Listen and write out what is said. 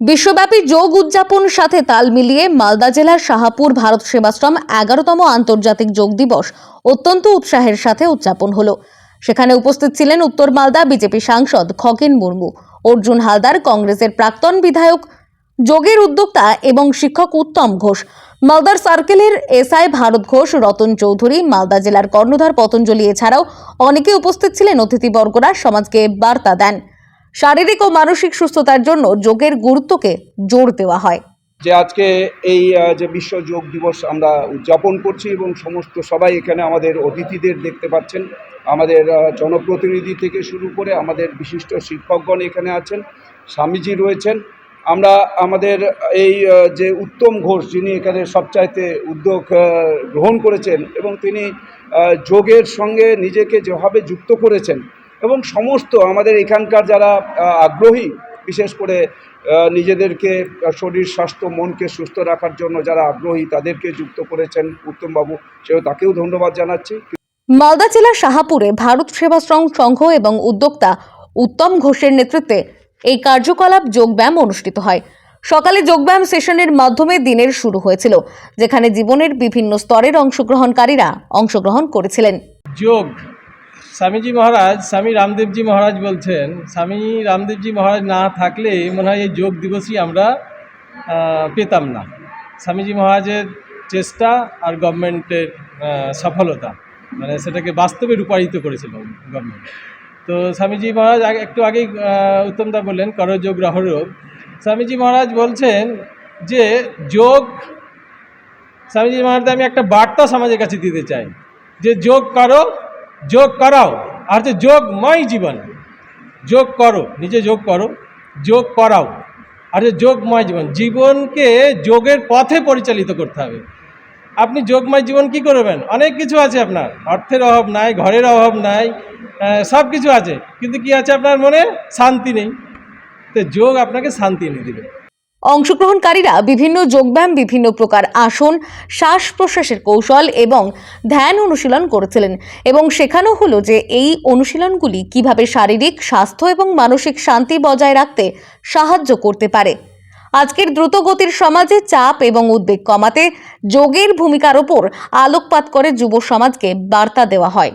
বিশ্বব্যাপী যোগ উদযাপন সাথে তাল মিলিয়ে মালদা জেলার শাহাপুর ভারত সেবাশ্রম এগারোতম আন্তর্জাতিক যোগ দিবস অত্যন্ত উৎসাহের সাথে উদযাপন হলো। সেখানে উপস্থিত ছিলেন উত্তর মালদা বিজেপি সাংসদ খগেন মুর্মু, অর্জুন হালদার কংগ্রেসের প্রাক্তন বিধায়ক যোগের উদ্যোক্তা এবং শিক্ষক উত্তম ঘোষ, মালদার সার্কেলের এসআই ভারত ঘোষ, রতন চৌধুরী, মালদা জেলার কর্ণধার পতঞ্জলি এছাড়াও অনেকে উপস্থিত ছিলেন অতিথিবর্গরা সমাজকে বার্তা দেন। শারীরিক ও মানসিক সুস্থতার জন্য যোগের গুরুত্বকে জোর দেওয়া হয়। যে আজকে এই যে বিশ্ব যোগ দিবস আমরা উদযাপন করছি এবং সমস্ত সবাই এখানে আমাদের অতিথিদের দেখতে পাচ্ছেন, আমাদের জনপ্রতিনিধি থেকে শুরু করে আমাদের বিশিষ্ট শিক্ষকগণ এখানে আছেন, স্বামীজি রয়েছেন। আমরা আমাদের এই যে উত্তম ঘোষ যিনি এখানে সবচাইতে উদ্যোগ গ্রহণ করেছেন এবং তিনি যোগের সঙ্গে নিজেকে যেভাবে যুক্ত করেছেন এবং সমস্ত আমাদের এখানকার যারা আগ্রহী বিশেষ করে নিজেদেরকে শরীর স্বাস্থ্য মনকে সুস্থ রাখার জন্য যারা আগ্রহী তাদেরকে যুক্ত করেছেন উত্তমবাবু। সেও তাকেও ধন্যবাদ জানাচ্ছি। মালদা জেলার শাহাপুরে ভারত সেবাশ্রম সংঘ এবং উদ্যোক্তা উত্তম ঘোষের নেতৃত্বে এই কার্যকলাপ যোগব্যায়াম অনুষ্ঠিত হয়। সকালে যোগব্যায়াম সেশনের মাধ্যমে দিনের শুরু হয়েছিল যেখানে জীবনের বিভিন্ন স্তরের অংশগ্রহণকারীরা অংশগ্রহণ করেছিলেন। যোগ স্বামীজি মহারাজ, স্বামী রামদেবজি মহারাজ বলছেন, স্বামী রামদেবজি মহারাজ না থাকলে মনে হয় এই যোগ দিবসই আমরা পেতাম না। স্বামীজি মহারাজের চেষ্টা আর গভর্নমেন্টের সফলতা মানে সেটাকে বাস্তবে রূপায়িত করেছিল গভর্নমেন্ট। তো স্বামীজি মহারাজ একটু আগেই উত্তমদা বললেন, করযোগ রহযোগ স্বামীজি মহারাজ বলছেন যে, যোগ, স্বামীজি মহারাজ, আমি একটা বার্তা সমাজের কাছে দিতে চাই। যে যোগ করো যোগ করাও, আর হচ্ছে যোগময় জীবন। যোগ করো, নিজে যোগ করো, যোগ করাও, আর হচ্ছে যোগময় জীবন। জীবনকে যোগের পথে পরিচালিত করতে হবে। আপনি যোগময় জীবন কি করবেন? অনেক কিছু আছে আপনার। অর্থের অভাব নাই, ঘরের অভাব নাই সব কিছু আছে। কিন্তু কি আছে আপনার মনে? শান্তি নেই। তো যোগ আপনাকে শান্তি এনে দেবে। অংশগ্রহণকারীরা বিভিন্ন যোগব্যায়াম, বিভিন্ন প্রকার আসন, শ্বাস প্রশ্বাসের কৌশল এবং ধ্যান অনুশীলন করেছিলেন। এবং শেখানো হলো যে এই অনুশীলনগুলি কীভাবে শারীরিক স্বাস্থ্য এবং মানসিক শান্তি বজায় রাখতে সাহায্য করতে পারে। আজকের দ্রুতগতির সমাজে চাপ এবং উদ্বেগ কমাতে যোগের ভূমিকার ওপর আলোকপাত করে যুব সমাজকে বার্তা দেওয়া হয়।